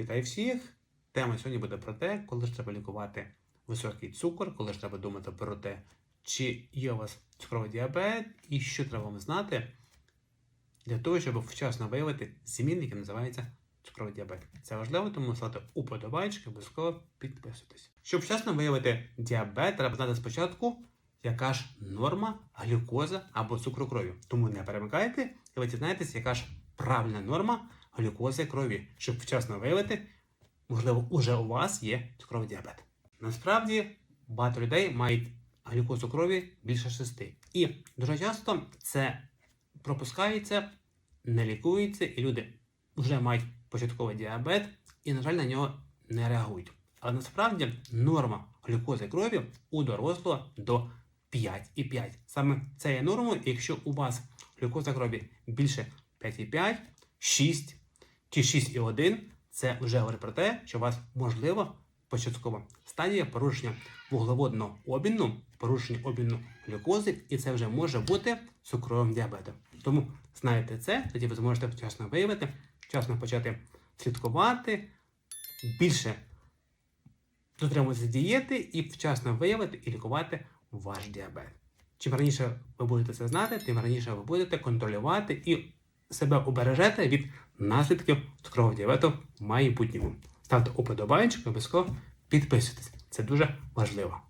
Вітаю всіх! Тема сьогодні буде про те, коли ж треба лікувати високий цукор, коли ж треба думати про те, чи є у вас цукровий діабет і що треба вам знати для того, щоб вчасно виявити змін, який називається цукровий діабет. Це важливо, тому ставте уподобайки, обов'язково підписуйтесь. Щоб вчасно виявити діабет, треба знати спочатку, яка ж норма глюкоза або цукру крові. Тому не перемикайте і ви дізнаєтесь, яка ж правильна норма глюкози крові, щоб вчасно виявити, можливо, уже у вас є цукровий діабет. Насправді багато людей мають глюкозу крові більше 6. І дуже часто це пропускається, не лікується, і люди вже мають початковий діабет і, на жаль, на нього не реагують. Але насправді норма глюкози крові у дорослого до 5,5. Саме це є нормою, якщо у вас глюкоза крові більше 5,5, 6 чи 6,1, це вже говорить про те, що у вас можливо початкова стадія порушення вуглеводного обміну, порушення обміну глюкози, і це вже може бути цукровим діабетом. Тому знаєте це, тоді ви зможете вчасно виявити, вчасно почати слідкувати, більше дотримуватися дієти і вчасно виявити і лікувати ваш діабет. Чим раніше ви будете це знати, тим раніше ви будете контролювати і себе обережете від наслідків цукрового діабету в майбутньому. Ставте уподобайчик, обов'язково підписуйтесь. Це дуже важливо.